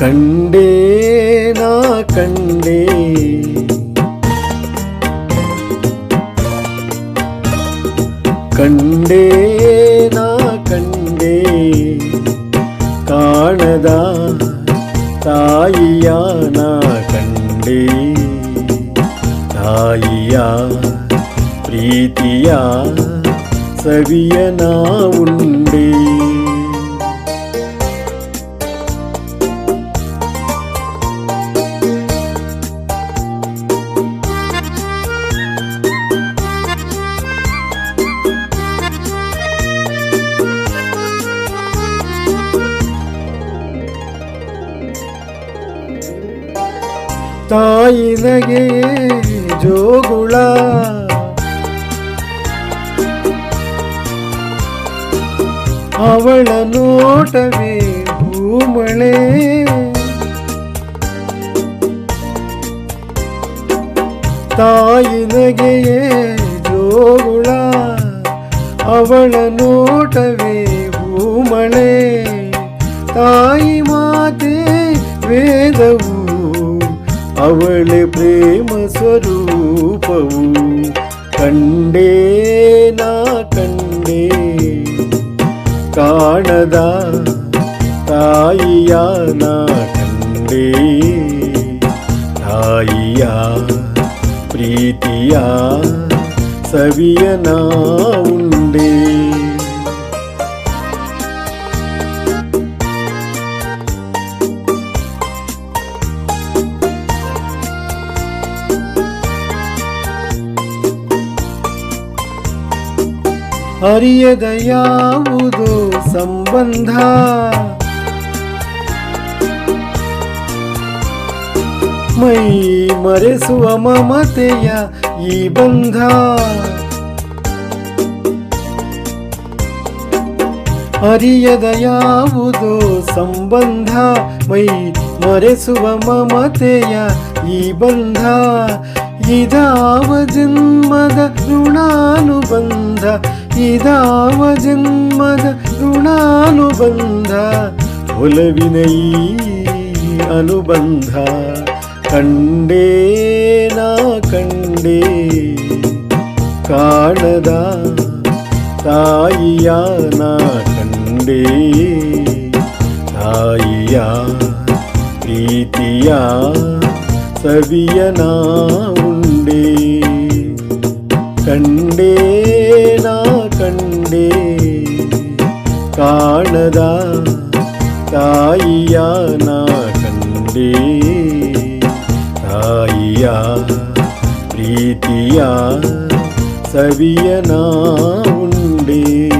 கண்டே நா கண்டே கண்டே நா கண்டே காணதா தாயியா நா கண்டே தாயியா பிரீத்தியா சவியனா ತಾಯಿನಗೆ ಜೋಗುಳ ಅವಳ ನೋಟವೇ ಭೂಮಳೆ ತಾಯಿನಗೆಯೇ ಜೋಗುಳ ಅವಳ ನೋಟವೇ ಭೂಮಳೆ ತಾಯಿ ಮಾತೆ ವೇದವು ಅವಳೆ ಪ್ರೇಮ ಸ್ವರೂಪವು ಕಂಡೇ ನಾ ಕಂಡೇ ಕಾಣದ ತಾಯಿಯ ನಾ ಕಂಡೇ ತಾಯಿಯ ಪ್ರೀತಿಯ ಸವಿಯ ನಾ ಉಂಡೇ ಅರಿಯದ ಯಾವುದು ಸಂಬಂಧ ಮೈ ಮರೆಸುವ ಮಮತೆಯ ಈ ಬಂಧ ಅರಿಯದ ಯಾವುದು ಸಂಬಂಧ ಮೈ ಮರೆಸುವ ಮಮತೆಯ ಈ ಬಂಧ ಇದಾವ ಜನ್ಮದ ಋಣಾನುಬಂಧ ಇದಾವ ಜನ್ಮದ ಋಣಾನುಬಂಧ ಒಲವಿನ ಈ ಅನುಬಂಧ ಕಂಡೇ ನಾ ಕಂಡೇ ಕಾಣದ ತಾಯಿಯ ನಾ ಕಂಡೇ ತಾಯಿಯ ಪ್ರೀತಿಯ ಸವಿಯ ನಾವು கண்டே கண்டே நா கண்டே காணதா தாயியா நா கண்டே தாயியா ಪ್ರೀತಿಯ ಸವಿಯ ನಾ